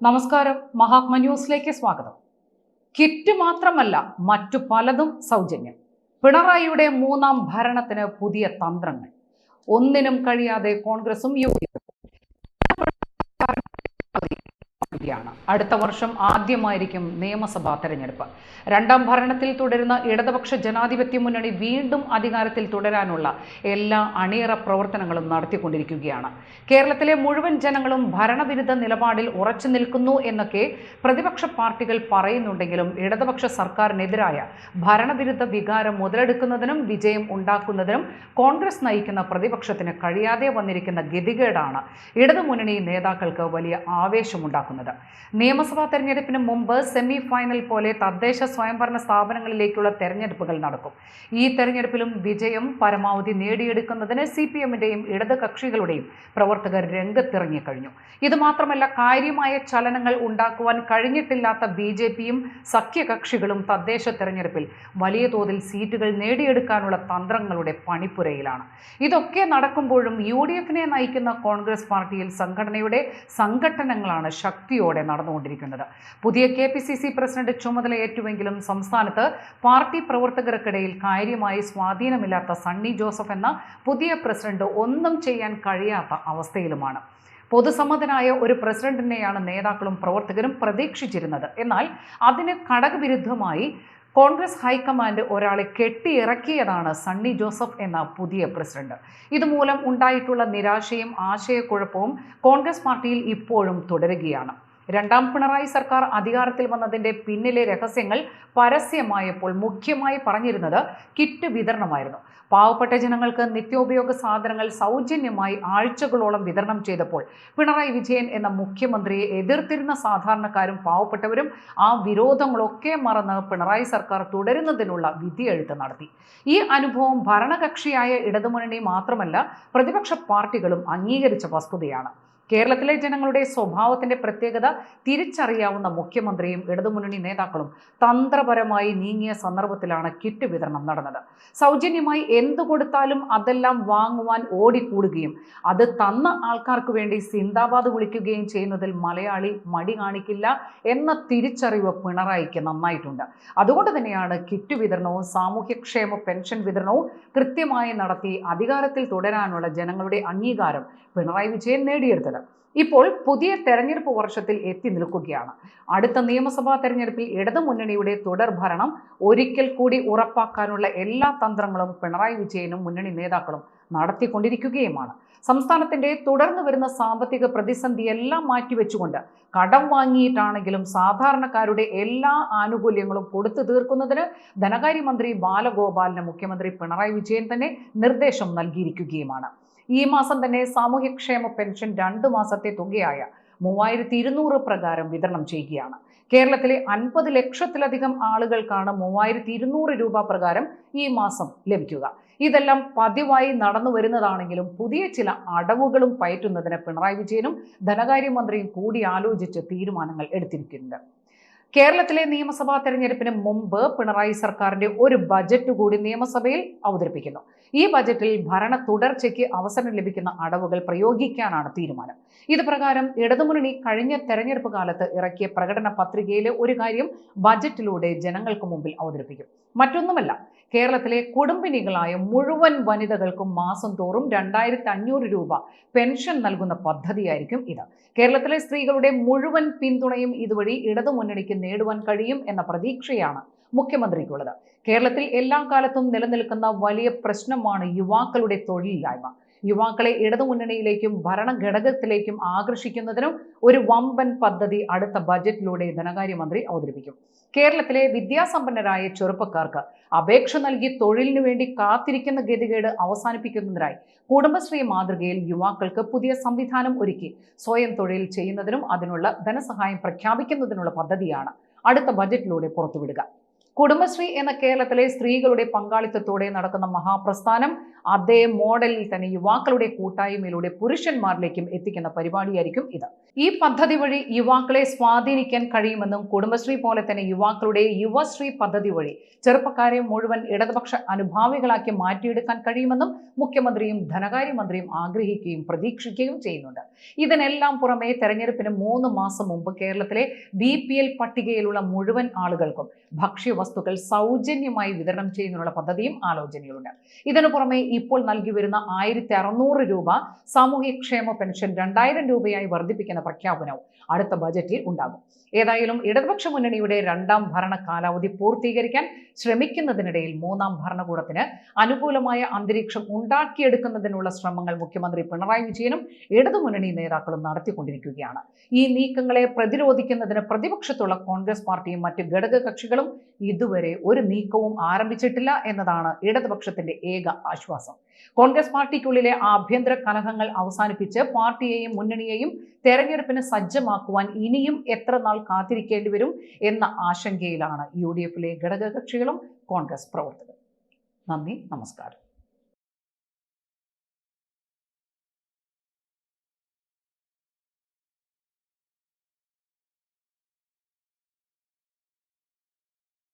നമസ്കാരം. മഹാത്മ ന്യൂസിലേക്ക് സ്വാഗതം. കിറ്റ് മാത്രമല്ല മറ്റു പലതും സൗജന്യം. പിണറായിയുടെ മൂന്നാം ഭരണത്തിന് പുതിയ തന്ത്രങ്ങൾ. ഒന്നിനും കഴിയാതെ കോൺഗ്രസും യു ാണ് അടുത്ത വർഷം ആദ്യമായിരിക്കും നിയമസഭാ തെരഞ്ഞെടുപ്പ്. രണ്ടാം ഭരണത്തിൽ തുടരുന്ന ഇടതുപക്ഷ ജനാധിപത്യ മുന്നണി വീണ്ടും അധികാരത്തിൽ തുടരാനുള്ള എല്ലാ അണിയറ പ്രവർത്തനങ്ങളും നടത്തിക്കൊണ്ടിരിക്കുകയാണ്. കേരളത്തിലെ മുഴുവൻ ജനങ്ങളും ഭരണവിരുദ്ധ നിലപാടിൽ ഉറച്ചു നിൽക്കുന്നു എന്നൊക്കെ പ്രതിപക്ഷ പാർട്ടികൾ പറയുന്നുണ്ടെങ്കിലും ഇടതുപക്ഷ സർക്കാരിനെതിരായ ഭരണവിരുദ്ധ വികാരം മുതലെടുക്കുന്നതിനും വിജയം ഉണ്ടാക്കുന്നതിനും കോൺഗ്രസ് നയിക്കുന്ന പ്രതിപക്ഷത്തിന് കഴിയാതെ വന്നിരിക്കുന്ന ഗതികേടാണ് ഇടതുമുന്നണി നേതാക്കൾക്ക് വലിയ ആവേശമുണ്ടാക്കുന്നത്. നിയമസഭാ തെരഞ്ഞെടുപ്പിന് മുമ്പ് സെമി ഫൈനൽ പോലെ തദ്ദേശ സ്വയംഭരണ സ്ഥാപനങ്ങളിലേക്കുള്ള തെരഞ്ഞെടുപ്പുകൾ നടക്കും. ഈ തെരഞ്ഞെടുപ്പിലും വിജയം പരമാവധി നേടിയെടുക്കുന്നതിന് സി പി എമ്മിന്റെയും ഇടത് കക്ഷികളുടെയും പ്രവർത്തകർ രംഗത്തിറങ്ങി കഴിഞ്ഞു. ഇത് മാത്രമല്ല കാര്യമായ ചലനങ്ങൾ ഉണ്ടാക്കുവാൻ കഴിഞ്ഞിട്ടില്ലാത്ത ബി ജെ പിയും സഖ്യകക്ഷികളും തദ്ദേശ തെരഞ്ഞെടുപ്പിൽ വലിയ തോതിൽ സീറ്റുകൾ നേടിയെടുക്കാനുള്ള തന്ത്രങ്ങളുടെ പണിപ്പുരയിലാണ്. ഇതൊക്കെ നടക്കുമ്പോഴും യു ഡി എഫിനെ നയിക്കുന്ന കോൺഗ്രസ് പാർട്ടിയിൽ സംഘടനയുടെ സംഘടനങ്ങളാണ് ശക്തിയോടെ നടന്നുകൊണ്ടിരിക്കുന്നത്. പുതിയ K P C C president ചുമതലയേറ്റുവെങ്കിലും സംസ്ഥാനത്ത് പാർട്ടി പ്രവർത്തകർക്കിടയിൽ കാര്യമായി സ്വാധീനമില്ലാത്ത സണ്ണി ജോസഫ് എന്ന പുതിയ പ്രസിഡന്റ് ഒന്നും ചെയ്യാൻ കഴിയാത്ത അവസ്ഥയിലുമാണ്. പൊതുസമ്മതനായ ഒരു പ്രസിഡന്റിനെയാണ് നേതാക്കളും പ്രവർത്തകരും പ്രതീക്ഷിച്ചിരുന്നത്. എന്നാൽ അതിന് ഘടകവിരുദ്ധമായി കോൺഗ്രസ് ഹൈക്കമാൻഡ് ഒരാളെ കെട്ടിയിറക്കിയതാണ് സണ്ണി ജോസഫ് എന്ന പുതിയ പ്രസിഡന്റ്. ഇതുമൂലം ഉണ്ടായിട്ടുള്ള നിരാശയും ആശയക്കുഴപ്പവും കോൺഗ്രസ് പാർട്ടിയിൽ ഇപ്പോഴും തുടരുകയാണ്. രണ്ടാം പിണറായി സർക്കാർ അധികാരത്തിൽ വന്നതിന്റെ പിന്നിലെ രഹസ്യങ്ങൾ പരസ്യമായപ്പോൾ മുഖ്യമായി പറഞ്ഞിരുന്നത് കിറ്റ് വിതരണമായിരുന്നു. പാവപ്പെട്ട ജനങ്ങൾക്ക് നിത്യോപയോഗ സാധനങ്ങൾ സൗജന്യമായി ആഴ്ചകളോളം വിതരണം ചെയ്തപ്പോൾ പിണറായി വിജയൻ എന്ന മുഖ്യമന്ത്രിയെ എതിർത്തിരുന്ന സാധാരണക്കാരും പാവപ്പെട്ടവരും ആ വിരോധങ്ങളൊക്കെ മറന്ന് പിണറായി സർക്കാർ തുടരുന്നതിനുള്ള വിധിയെഴുത്ത് നടത്തി. ഈ അനുഭവം ഭരണകക്ഷിയായ ഇടതുമുന്നണി മാത്രമല്ല പ്രതിപക്ഷ പാർട്ടികളും അംഗീകരിച്ച വസ്തുതയാണ്. കേരളത്തിലെ ജനങ്ങളുടെ സ്വഭാവത്തിന്റെ പ്രത്യേകത തിരിച്ചറിയാവുന്ന മുഖ്യമന്ത്രിയും ഇടതുമുന്നണി നേതാക്കളും തന്ത്രപരമായി നീങ്ങിയ സന്ദർഭത്തിലാണ് കിറ്റ് വിതരണം നടന്നത്. സൗജന്യമായി എന്തു കൊടുത്താലും അതെല്ലാം വാങ്ങുവാൻ ഓടിക്കൂടുകയും അത് തന്ന ആൾക്കാർക്ക് വേണ്ടി സിന്ദാബാദ് വിളിക്കുകയും ചെയ്യുന്നതിൽ മലയാളി മടി കാണിക്കില്ല എന്ന തിരിച്ചറിവ് പിണറായിക്ക് നന്നായിട്ടുണ്ട്. അതുകൊണ്ട് തന്നെയാണ് കിറ്റ് വിതരണവും സാമൂഹ്യക്ഷേമ പെൻഷൻ വിതരണവും കൃത്യമായി നടത്തി അധികാരത്തിൽ തുടരാനുള്ള ജനങ്ങളുടെ അംഗീകാരം പിണറായി വിജയൻ നേടിയെടുത്തത്. ഇപ്പോൾ പുതിയ തെരഞ്ഞെടുപ്പ് വർഷത്തിൽ എത്തി നിൽക്കുകയാണ്. അടുത്ത നിയമസഭാ തെരഞ്ഞെടുപ്പിൽ ഇടതുമുന്നണിയുടെ തുടർ ഭരണം ഒരിക്കൽ കൂടി ഉറപ്പാക്കാനുള്ള എല്ലാ തന്ത്രങ്ങളും പിണറായി വിജയനും മുന്നണി നേതാക്കളും നടത്തിക്കൊണ്ടിരിക്കുകയുമാണ്. സംസ്ഥാനത്തിന്റെ തുടർന്നു വരുന്ന സാമ്പത്തിക പ്രതിസന്ധി എല്ലാം മാറ്റിവെച്ചുകൊണ്ട് കടം വാങ്ങിയിട്ടാണെങ്കിലും സാധാരണക്കാരുടെ എല്ലാ ആനുകൂല്യങ്ങളും കൊടുത്തു തീർക്കുന്നതിന് ധനകാര്യമന്ത്രി ബാലഗോപാലിന് മുഖ്യമന്ത്രി പിണറായി വിജയൻ തന്നെ നിർദ്ദേശം നൽകിയിരിക്കുകയുമാണ്. ഈ മാസം തന്നെ സാമൂഹ്യക്ഷേമ പെൻഷൻ രണ്ടു മാസത്തെ തുകയായ മൂവായിരത്തി ഇരുന്നൂറ് പ്രകാരം വിതരണം ചെയ്യുകയാണ്. കേരളത്തിലെ അൻപത് ലക്ഷത്തിലധികം ആളുകൾക്കാണ് മൂവായിരത്തി ഇരുന്നൂറ് രൂപ പ്രകാരം ഈ മാസം ലഭിക്കുക. ഇതെല്ലാം പതിവായി നടന്നു വരുന്നതാണെങ്കിലും പുതിയ ചില അടവുകളും പയറ്റുന്നതിന് പിണറായി വിജയനും ധനകാര്യമന്ത്രിയും കൂടി ആലോചിച്ച് തീരുമാനങ്ങൾ എടുത്തിരിക്കുന്നുണ്ട്. കേരളത്തിലെ നിയമസഭാ തെരഞ്ഞെടുപ്പിന് മുമ്പ് പിണറായി സർക്കാരിന്റെ ഒരു ബജറ്റ് കൂടി നിയമസഭയിൽ അവതരിപ്പിക്കുന്നു. ഈ ബജറ്റിൽ ഭരണ തുടർച്ചയ്ക്ക് അവസരം ലഭിക്കുന്ന അടവുകൾ പ്രയോഗിക്കാനാണ് തീരുമാനം. ഇത് പ്രകാരം ഇടതുമുന്നണി കഴിഞ്ഞ തെരഞ്ഞെടുപ്പ് കാലത്ത് ഇറക്കിയ പ്രകടന പത്രികയിലെ ഒരു കാര്യം ബജറ്റിലൂടെ ജനങ്ങൾക്ക് മുമ്പിൽ അവതരിപ്പിക്കും. മറ്റൊന്നുമല്ല കേരളത്തിലെ കുടുംബിനികളായ മുഴുവൻ വനിതകൾക്കും മാസം തോറും രണ്ടായിരത്തി അഞ്ഞൂറ് രൂപ പെൻഷൻ നൽകുന്ന പദ്ധതിയായിരിക്കും ഇത്. കേരളത്തിലെ സ്ത്രീകളുടെ മുഴുവൻ പിന്തുണയും ഇതുവഴി ഇടതുമുന്നണിക്ക് നേടുവാൻ കഴിയും എന്ന പ്രതീക്ഷയാണ് മുഖ്യമന്ത്രിക്കുള്ളത്. കേരളത്തിൽ എല്ലാ കാലത്തും നിലനിൽക്കുന്ന വലിയ പ്രശ്നമാണ് യുവാക്കളുടെ തൊഴിലില്ലായ്മ. യുവാക്കളെ ഇടതുമുന്നണിയിലേക്കും ഭരണഘടകത്തിലേക്കും ആകർഷിക്കുന്നതിനും ഒരു വമ്പൻ പദ്ധതി അടുത്ത ബജറ്റിലൂടെ ധനകാര്യമന്ത്രി അവതരിപ്പിക്കും. കേരളത്തിലെ വിദ്യാസമ്പന്നരായ ചെറുപ്പക്കാർക്ക് അപേക്ഷ നൽകി തൊഴിലിനു വേണ്ടി കാത്തിരിക്കുന്ന ഗതികേട് അവസാനിപ്പിക്കുന്നതിനായി കുടുംബശ്രീ മാതൃകയിൽ യുവാക്കൾക്ക് പുതിയ സംവിധാനം ഒരുക്കി സ്വയം തൊഴിൽ ചെയ്യുന്നതിനും അതിനുള്ള ധനസഹായം പ്രഖ്യാപിക്കുന്നതിനുള്ള പദ്ധതിയാണ് അടുത്ത ബജറ്റിലൂടെ പുറത്തുവിടുക. കുടുംബശ്രീ എന്ന കേരളത്തിലെ സ്ത്രീകളുടെ പങ്കാളിത്തത്തോടെ നടക്കുന്ന മഹാപ്രസ്ഥാനം അതേ മോഡലിൽ തന്നെ യുവാക്കളുടെ കൂട്ടായ്മയിലൂടെ പുരുഷന്മാരിലേക്കും എത്തിക്കുന്ന പരിപാടിയായിരിക്കും ഇത്. ഈ പദ്ധതി വഴി യുവാക്കളെ സ്വാധീനിക്കാൻ കഴിയുമെന്നും കുടുംബശ്രീ പോലെ തന്നെ യുവാക്കളുടെ യുവശ്രീ പദ്ധതി വഴി ചെറുപ്പക്കാരെ മുഴുവൻ ഇടതുപക്ഷ അനുഭാവികളാക്കി മാറ്റിയെടുക്കാൻ കഴിയുമെന്നും മുഖ്യമന്ത്രിയും ധനകാര്യമന്ത്രിയും ആഗ്രഹിക്കുകയും പ്രതീക്ഷിക്കുകയും ചെയ്യുന്നുണ്ട്. ഇതിനെല്ലാം പുറമെ തെരഞ്ഞെടുപ്പിന് മൂന്ന് മാസം മുമ്പ് കേരളത്തിലെ ബി പട്ടികയിലുള്ള മുഴുവൻ ആളുകൾക്കും ഭക്ഷ്യവസ്തുക്കൾ സൗജന്യമായി വിതരണം ചെയ്യുന്നതിനുള്ള പദ്ധതിയും ആലോചനയിലുണ്ട് ഇതിനു പുറമെ ഇപ്പോൾ നൽകി വരുന്ന ആയിരത്തി അറുന്നൂറ് രൂപ സാമൂഹ്യക്ഷേമ പെൻഷൻ രണ്ടായിരം രൂപയായി വർദ്ധിപ്പിക്കുന്ന പ്രഖ്യാപനവും അടുത്ത ബജറ്റിൽ ഉണ്ടാകും. ഏതായാലും ഇടതുപക്ഷ മുന്നണിയുടെ രണ്ടാം ഭരണ കാലാവധി പൂർത്തീകരിക്കാൻ ശ്രമിക്കുന്നതിനിടയിൽ മൂന്നാം ഭരണകൂടത്തിന് അനുകൂലമായ അന്തരീക്ഷം ഉണ്ടാക്കിയെടുക്കുന്നതിനുള്ള ശ്രമങ്ങൾ മുഖ്യമന്ത്രി പിണറായി വിജയനും ഇടതുമുന്നണി നേതാക്കളും നടത്തിക്കൊണ്ടിരിക്കുകയാണ്. ഈ നീക്കങ്ങളെ പ്രതിരോധിക്കുന്നതിന് പ്രതിപക്ഷത്തുള്ള കോൺഗ്രസ് പാർട്ടിയും മറ്റ് ഘടക കക്ഷികളും ഇതുവരെ ഒരു നീക്കവും ആരംഭിച്ചിട്ടില്ല എന്നതാണ് ഇടതുപക്ഷത്തിന്റെ ഏക ആശ്വാസം. കോൺഗ്രസ് പാർട്ടിക്കുള്ളിലെ ആഭ്യന്തര കലഹങ്ങൾ അവസാനിപ്പിച്ച് പാർട്ടിയെയും മുന്നണിയെയും തെരഞ്ഞെടുപ്പിന് സജ്ജമാക്കുവാൻ ഇനിയും എത്ര നാൾ കാത്തിരിക്കേണ്ടി വരും എന്ന ആശങ്കയിലാണ് യു ഡി എഫിലെ ഘടകകക്ഷികളും കോൺഗ്രസ് പ്രവർത്തകരും. നന്ദി നമസ്കാരം.